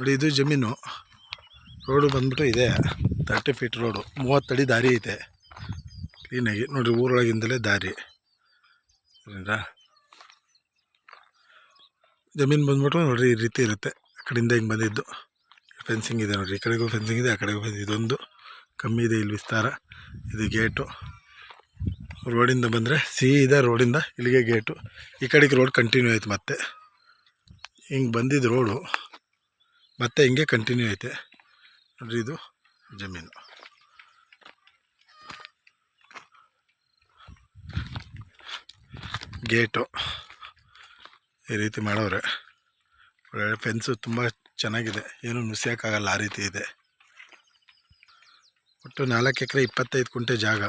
ನೋಡಿ, ಇದು ಜಮೀನು. ರೋಡು ಬಂದ್ಬಿಟ್ಟು ಇದೆ. Thirty feet road. ಮೂವತ್ತಡಿ ದಾರಿ ಐತೆ. ಕ್ಲೀನಾಗಿ ನೋಡಿ, ಊರೊಳಗಿಂದಲೇ ದಾರಿ. ಜಮೀನು ಬಂದ್ಬಿಟ್ಟು ನೋಡಿರಿ ಈ ರೀತಿ ಇರುತ್ತೆ. ಆ ಕಡೆಯಿಂದ ಹಿಂಗೆ ಬಂದಿದ್ದು. ಫೆನ್ಸಿಂಗ್ ಇದೆ ನೋಡಿರಿ ಈ ಕಡೆಗೂ ಫೆನ್ಸಿಂಗ್ ಇದೆ, ಆ ಕಡೆಗೂ ಫೆನ್ಸಿಂಗ್ ಇದೊಂದು ಕಮ್ಮಿ ಇದೆ ಇಲ್ಲಿ ವಿಸ್ತಾರ. ಇದು ಗೇಟು. ರೋಡಿಂದ ಬಂದರೆ ಸೀದಾ ರೋಡಿಂದ ಇಲ್ಲಿಗೆ ಗೇಟು. ಈ ಕಡೆಗೆ ರೋಡ್ ಕಂಟಿನ್ಯೂ ಆಯ್ತು ಮತ್ತೆ. ಹಿಂಗೆ ಬಂದಿದ್ದು ರೋಡು. ಮತ್ತೆ ಹಿಂಗೆ ಕಂಟಿನ್ಯೂ ಐತೆ. ನೋಡ್ರಿ ಇದು ಜಮೀನು. ಗೇಟು. ಈ ರೀತಿ ಮಾಡೋರೆ ಒಳ್ಳೆ ಫೆನ್ಸು ತುಂಬ ಚೆನ್ನಾಗಿದೆ. ಏನು ನುಸಿಯೋಕ್ಕಾಗಲ್ಲ, ಆ ರೀತಿ ಇದೆ. ಒಟ್ಟು ನಾಲ್ಕು ಎಕರೆ ಇಪ್ಪತ್ತೈದು ಕುಂಟೆ ಜಾಗ.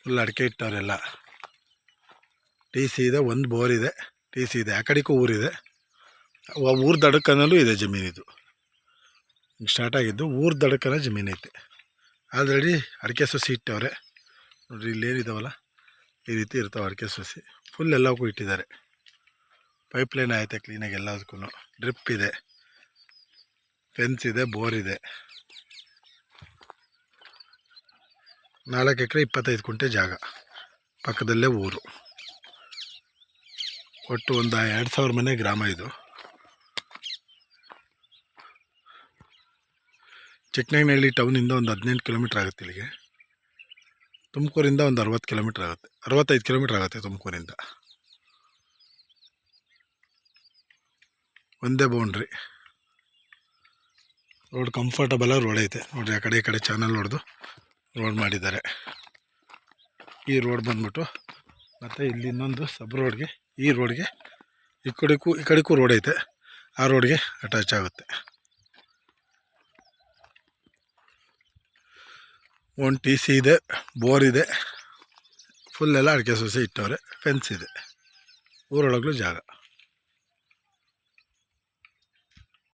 ಫುಲ್ ಅಡಿಕೆ ಇಟ್ಟವರೆಲ್ಲ. ಟಿ ಸಿ ಇದೆ ಒಂದು ಬೋರ್ ಇದೆ. ಟಿ ಸಿ ಇದೆ ಆ ಕಡೆಗೂ ಊರಿದೆ. ಊರ್ ದಡಕನಲ್ಲೂ ಇದೆ ಜಮೀನಿದು ಸ್ಟಾರ್ಟ್ ಆಗಿದ್ದು ಊರ್ ದಡಕನ ಜಮೀನು ಐತೆ. ಆಲ್ರೆಡಿ ಅಡಿಕೆ ಸೊಸಿ ಇಟ್ಟವ್ರೆ. ನೋಡ್ರಿ ಇಲ್ಲೇನಿದಾವಲ್ಲ ಈ ರೀತಿ ಇರ್ತಾವೆ ಅಡಿಕೆ ಸೊಸಿ. ಫುಲ್ ಎಲ್ಲವಕ್ಕೂ ಇಟ್ಟಿದ್ದಾರೆ. ಪೈಪ್ ಲೈನ್ ಐತೆ ಕ್ಲೀನಾಗಿ ಎಲ್ಲದಕ್ಕೂ ಡ್ರಿಪ್ ಇದೆ. ಫೆನ್ಸ್ ಇದೆ ಬೋರ್ ಇದೆ. ನಾಲ್ಕು ಎಕರೆ ಇಪ್ಪತ್ತೈದು ಕುಂಟೆ ಜಾಗ. ಪಕ್ಕದಲ್ಲೇ ಊರು. ಒಟ್ಟು ಒಂದು ಎರಡು ಸಾವಿರ ಮನೆ ಗ್ರಾಮ ಇದು. ಚಿಕ್ಕನಹಳ್ಳಿ ಟೌನಿಂದ ಒಂದು ಹದಿನೆಂಟು ಕಿಲೋಮೀಟ್ರ್ ಆಗುತ್ತೆ ಇಲ್ಲಿಗೆ. ತುಮಕೂರಿಂದ ಒಂದು ಅರವತ್ತು ಕಿಲೋಮೀಟ್ರ್ ಆಗುತ್ತೆ. ಅರವತ್ತೈದು ಕಿಲೋಮೀಟ್ರ್ ಆಗುತ್ತೆ ತುಮಕೂರಿಂದ. ಒಂದೇ ಬೌಂಡ್ರಿ ರೋಡ್ ಕಂಫರ್ಟಬಲ್ ರೋಡ್ ಐತೆ. ನೋಡಿರಿ, ಆ ಕಡೆ ಈ ಕಡೆ ಚಾನಲ್ ಹೊಡೆದು ರೋಡ್ ಮಾಡಿದ್ದಾರೆ. ಈ ರೋಡ್ ಬಂದ್ಬಿಟ್ಟು ಮತ್ತು ಇಲ್ಲಿ ಇನ್ನೊಂದು ಸಬ್ ರೋಡ್ಗೆ ಈ ರೋಡ್ಗೆ ಈ ಕಡೆಗೂ ಈ ಕಡೆಗೂ ರೋಡ್ ಐತೆ. ಆ ರೋಡ್ಗೆ ಅಟ್ಯಾಚ್ ಆಗುತ್ತೆ. ಒಂದು ಟಿ ಸಿ ಇದೆ ಬೋರ್ ಇದೆ. ಫುಲ್ ಎಲ್ಲ ಅಡಿಕೆ ಸೊಸೆ ಇಟ್ಟವ್ರೆ ಫೆನ್ಸ್ ಇದೆ. ಊರೊಳಗ್ಲೂ ಜಾಗ.